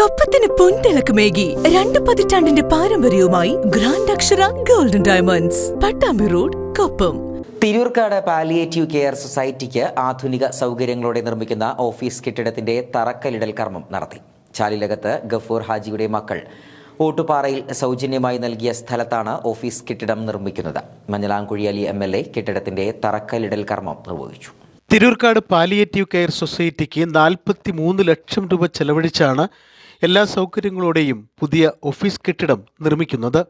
കൊപ്പത്തിന് പൊൻതിളക്കമേകി രണ്ട് പതിറ്റാണ്ടിന്റെ പാരമ്പര്യവുമായി grand Akshara golden diamonds Pattambi road Koppam Thiroorkkad palliative care സൊസൈറ്റിക്ക് ആധുനിക സൗകര്യങ്ങളോടെ നിർമ്മിക്കുന്ന ഓഫീസ് കെട്ടിടത്തിന്റെ തറക്കല്ലിടൽ കർമ്മം നടത്തി. ചാലിലകത്ത് ഗഫൂർ ഹാജിയുടെ മക്കൾ ഓട്ടുപാറയിൽ സൗജന്യമായി നൽകിയ സ്ഥലത്താണ് ഓഫീസ് കെട്ടിടം നിർമ്മിക്കുന്നത്. Manjalamkuzhi Ali M L A കെട്ടിടത്തിന്റെ തറക്കല്ലിടൽ കർമ്മം നിർവഹിച്ചു. തിരൂർക്കാട് പാലിയേറ്റീവ് കെയർ സൊസൈറ്റിക്ക് നാൽപ്പത്തി മൂന്ന് ലക്ഷം രൂപ ചെലവഴിച്ചാണ് എല്ലാ സൗകര്യങ്ങളോടെയും പുതിയ ഓഫീസ് കെട്ടിടം നിർമ്മിക്കുന്നത്.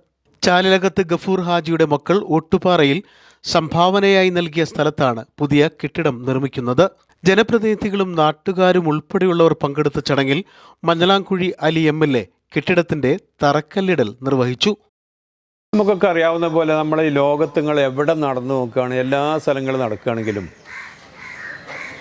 ചാലിലകത്ത് ഗഫൂർ ഹാജിയുടെ മക്കൾ ഒട്ടുപാറയിൽ സംഭാവനയായി നൽകിയ സ്ഥലത്താണ് പുതിയ കെട്ടിടം നിർമ്മിക്കുന്നത്. ജനപ്രതിനിധികളും നാട്ടുകാരും ഉൾപ്പെടെയുള്ളവർ പങ്കെടുത്ത ചടങ്ങിൽ Manjalamkuzhi Ali M L A കെട്ടിടത്തിന്റെ തറക്കല്ലിടൽ നിർവഹിച്ചു. നമുക്കൊക്കെ അറിയാവുന്ന പോലെ നമ്മളെ ഈ ലോകത്തുങ്ങൾ എവിടെ നടന്നു നോക്കുകയാണ് എല്ലാ സ്ഥലങ്ങളും നടക്കുകയാണെങ്കിലും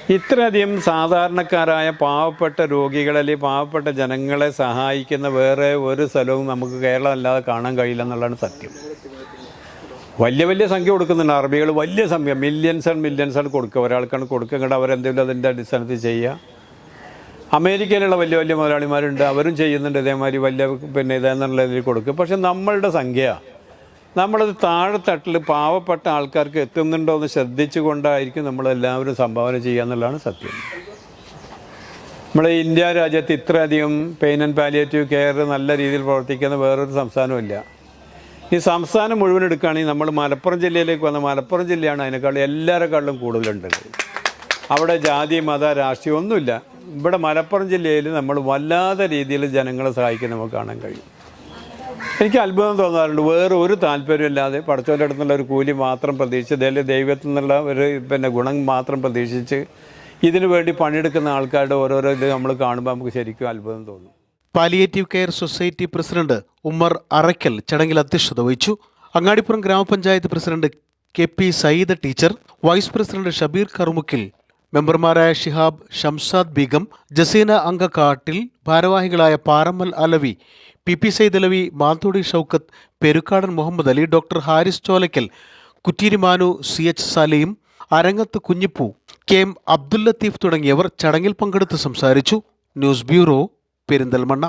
ഇത്രയധികം സാധാരണക്കാരായ പാവപ്പെട്ട രോഗികളെ അല്ലെങ്കിൽ പാവപ്പെട്ട ജനങ്ങളെ സഹായിക്കുന്ന വേറെ ഒരു സ്ഥലവും നമുക്ക് കേരളം അല്ലാതെ കാണാൻ കഴിയില്ല എന്നുള്ളതാണ് സത്യം. വലിയ വലിയ സംഖ്യ കൊടുക്കുന്നുണ്ട് അറബികൾ. വലിയ സംഖ്യ. മില്യൺസ് ആൻഡ് മില്യൺസ് ആണ് കൊടുക്കുക. ഒരാൾക്കാണ് കൊടുക്കുക. ഇങ്ങോട്ട് അവരെന്തെങ്കിലും അതിന്റെ അടിസ്ഥാനത്തിൽ ചെയ്യുക. അമേരിക്കയിലുള്ള വലിയ വലിയ മുതലാളിമാരുണ്ട്. അവരും ചെയ്യുന്നുണ്ട് ഇതേമാതിരി വലിയ പിന്നെ ഇതെന്നുള്ള രീതിയിൽ കൊടുക്കുക. പക്ഷെ നമ്മളുടെ സംഖ്യ നമ്മളത് താഴെത്തട്ടിൽ പാവപ്പെട്ട ആൾക്കാർക്ക് എത്തുന്നുണ്ടോ എന്ന് ശ്രദ്ധിച്ചുകൊണ്ടായിരിക്കും നമ്മളെല്ലാവരും സംഭാവന ചെയ്യുക എന്നുള്ളതാണ് സത്യം. നമ്മുടെ ഇന്ത്യ രാജ്യത്ത് ഇത്രയധികം പെയിൻ ആൻഡ് പാലിയേറ്റീവ് കെയർ നല്ല രീതിയിൽ പ്രവർത്തിക്കുന്ന വേറൊരു സംസ്ഥാനമില്ല ഈ സംസ്ഥാനം മുഴുവൻ എടുക്കുകയാണെങ്കിൽ നമ്മൾ മലപ്പുറം ജില്ലയിലേക്ക് വന്ന മലപ്പുറം ജില്ലയാണ് അതിനേക്കാളും എല്ലാവരെക്കാളും കൂടുതലുണ്ട്. അവിടെ ജാതി മത രാഷ്ട്രീയം ഒന്നുമില്ല. ഇവിടെ മലപ്പുറം ജില്ലയിൽ നമ്മൾ വല്ലാത്ത രീതിയിൽ ജനങ്ങളെ സഹായിക്കാൻ നമുക്ക് കാണാൻ കഴിയും. എനിക്ക് അത്ഭുതം തോന്നാറുണ്ട്. വേറെ ഒരു താല്പര്യമില്ലാതെ പഠിച്ചവരുടെ അടുത്തുള്ള ഒരു കൂലി മാത്രം പ്രതീക്ഷിച്ച് അല്ലെങ്കിൽ ദൈവത്തിൽ നിന്നുള്ള ഒരു പിന്നെ ഗുണം മാത്രം പ്രതീക്ഷിച്ച് ഇതിനു വേണ്ടി പണിയെടുക്കുന്ന ആൾക്കാരുടെ ഓരോരോ ഇത് നമ്മൾ കാണുമ്പോൾ നമുക്ക് ശരിക്കും അത്ഭുതം തോന്നും. Palliative care society president Ummer Arakkal ചടങ്ങിൽ അധ്യക്ഷത വഹിച്ചു. അങ്ങാടിപ്പുറം ഗ്രാമപഞ്ചായത്ത് president K P Sayyid teacher vice president Shabeer Karumukkil മെമ്പർമാരായ ഷിഹാബ് ഷംസാദ് ബീഗം ജസീന അങ്കക്കാട്ടിൽ ഭാരവാഹികളായ Parammal Alavi P P Saidalavi Manthodi Shoukath Perukkadan Muhammad Ali doctor Haris Cholakkal Kuttirimanu C H Saleem Arangath Kunhippu K M Abdul Latheef തുടങ്ങിയവർ ചടങ്ങിൽ പങ്കെടുത്ത് സംസാരിച്ചു. News bureau Perinthalmanna.